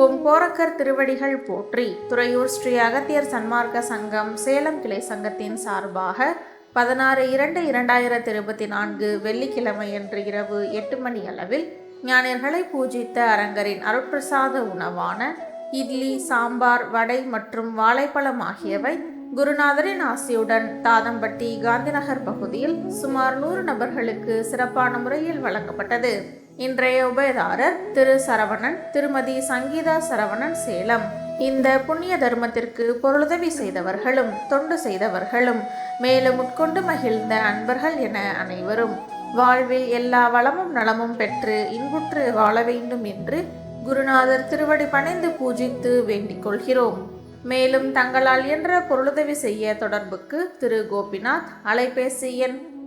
ஓம் கோரக்கர் திருவடிகள் போற்றி. துறையூர் ஸ்ரீ அகத்தியர் சன்மார்க்க சங்கம் சேலம் கிளை சங்கத்தின் சார்பாக பதினாறு இரண்டு இரண்டாயிரத்தி இருபத்தி நான்கு வெள்ளிக்கிழமையன்று இரவு எட்டு மணி அளவில் ஞானியர்களை பூஜித்த அரங்கரின் அருட்பிரசாத உணவான இட்லி சாம்பார் வடை மற்றும் வாழைப்பழம் ஆகியவை குருநாதரின் ஆசியுடன் தாதம்பட்டி காந்திநகர் பகுதியில் சுமார் நூறு நபர்களுக்கு சிறப்பான முறையில் வழங்கப்பட்டது. இன்றைய உபயதாரர் திரு சரவணன் திருமதி சங்கீதா சரவணன் சேலம். இந்த புண்ணிய தர்மத்திற்கு பொருளுதவி செய்தவர்களும் தொண்டு செய்தவர்களும் மேலும் உட்கொண்டு மகிழ்ந்த அன்பர்கள் என அனைவரும். வாழ்வில் எல்லா வளமும் நலமும் பெற்று இன்புற்று வாழ வேண்டும் என்று குருநாதர் திருவடி பணிந்து பூஜித்து வேண்டிக் கொள்கிறோம். மேலும் தங்களால் என்ற பொருளுதவி செய்ய தொடர்புக்கு திரு கோபிநாத் அலைபேசி எண்